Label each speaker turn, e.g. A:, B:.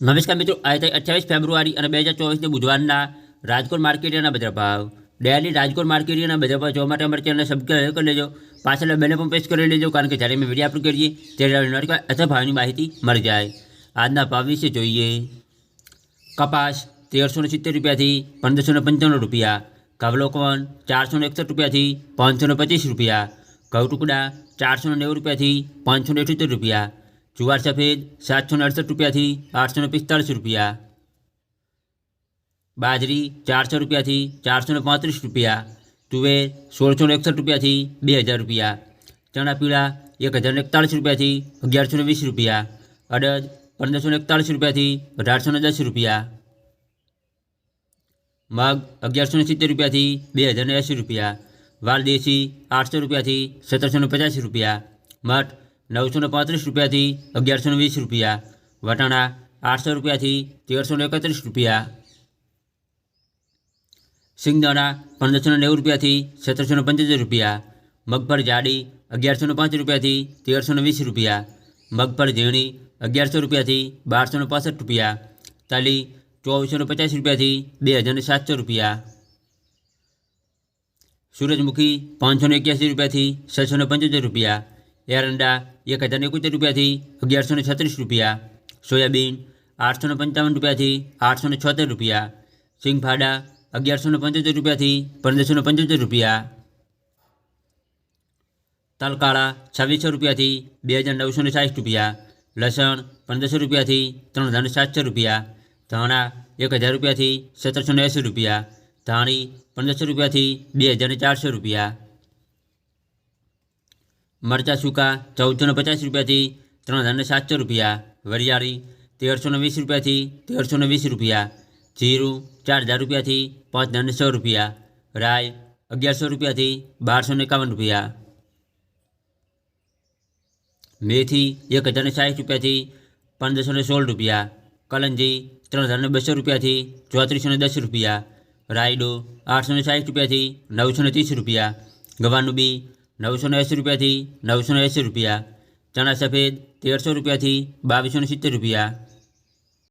A: નમસ્કાર મિત્રો આજે અઠ્યાવીસ ફેબ્રુઆરી અને બે હજાર ચોવીસને બુધવારના રાજકોટ માર્કેટના બજાર ભાવ ડેલી રાજકોટ માર્કેટના બજાર ભાવ જોવા માટે અમારી ચેનલને સબસ્ક્રાઈબ કરી લેજો પાછળ બેને પણ પ્રેસ કરી લેજો કારણ કે જ્યારે અમે વિડીયો અપલોડ કરીએ ત્યારે નોટિફિકેશન અથવા ભાવની માહિતી મળી જાય આજના ભાવ વિશે જોઈએ કપાસ તેરસો ને સિત્તેર રૂપિયાથી પંદરસો ને પંચાણું રૂપિયા કવલોકવન ચારસો ને એકસઠ રૂપિયાથી પાંચસો ને પચીસ રૂપિયા ઘઉં ટુકડા ચારસો ને નેવું રૂપિયાથી પાંચસો ને અઠ્યોતેર રૂપિયા જુવાર સફેદ સાતસો ને અડસઠ રૂપિયાથી આઠસો ને પિસ્તાળીસ રૂપિયા બાજરી ચારસો રૂપિયાથી ચારસો ને પાંત્રીસ રૂપિયા તુવેર સોળસો ને એકસઠ રૂપિયાથી બે હજાર રૂપિયા ચણા પીળા એક હજાર ને એકતાળીસ રૂપિયાથી અગિયારસો ને વીસ રૂપિયા અડદ પંદરસો ને એકતાળીસ રૂપિયાથી અઢારસો ને દસ રૂપિયા મગ અગિયારસો ને સિત્તેર રૂપિયાથી બે હજાર ને એંસી રૂપિયા વાલ દેશી આઠસો રૂપિયાથી સત્તરસો ને પચાસ રૂપિયા મઠ નવસો ને પાંત્રીસ રૂપિયાથી અગિયારસો ને વીસ રૂપિયા વટાણા આઠસો રૂપિયાથી તેરસો ને એકત્રીસ રૂપિયા સિંગદાણા પંદરસો ને નેવું રૂપિયાથી સત્તરસો ને પંચોતેર રૂપિયા મગફળ જાડી અગિયારસો ને પાંચ રૂપિયાથી તેરસો ને વીસ રૂપિયા મગફળ ઝીણી અગિયારસો રૂપિયાથી બારસો ને પાસઠ રૂપિયા તાલી ચોવીસો ને પચાસ રૂપિયાથી બે હજાર ને સાતસો રૂપિયા સૂરજમુખી પાંચસો ને એક્યાસી રૂપિયાથી છસો ને પંચોતેર રૂપિયા એરંડા એક હજાર ને એકોતેર રૂપિયાથી અગિયારસો ને છત્રીસ રૂપિયા સોયાબીન આઠસો ને પંચાવન રૂપિયાથી આઠસો ને છોતેર રૂપિયા સિંગફાડા અગિયારસો ને પંચોતેર રૂપિયાથી પંદરસો ને પંચોતેર રૂપિયા તલકાળા છવ્વીસો રૂપિયાથી બે હજાર નવસો ને સાઠ રૂપિયા લસણ પંદરસો રૂપિયાથી ત્રણ હજાર ને સાતસો રૂપિયા ધાણા એક હજાર રૂપિયાથી સત્તરસો ને એંસી રૂપિયા ધાણી પંદરસો રૂપિયાથી બે હજાર ને ચારસો રૂપિયા મરચાં સૂકા ચૌદસો ને પચાસ રૂપિયાથી ત્રણ હજાર ને સાતસો રૂપિયા વરિયાળી તેરસો ને વીસ રૂપિયાથી તેરસો ને વીસ રૂપિયા જીરું ચાર હજાર રૂપિયાથી પાંચ હજાર ને સો રૂપિયા રાય અગિયારસો રૂપિયાથી બારસો ને એકાવન રૂપિયા મેથી એક હજાર ને સાઠ રૂપિયાથી પંદરસો ને સોળ રૂપિયા કલંજી ત્રણ હજાર ને બસો રૂપિયાથી ચોત્રીસો ને દસ રૂપિયા રાયડો આઠસો ને સાઠ રૂપિયાથી નવસો ને ત્રીસ રૂપિયા ગવાનું બી નવસો એંસી રૂપિયાથી નવસો એંસી રૂપિયા ચણા સફેદ તેરસો રૂપિયાથી બાવીસો સિત્તેર રૂપિયા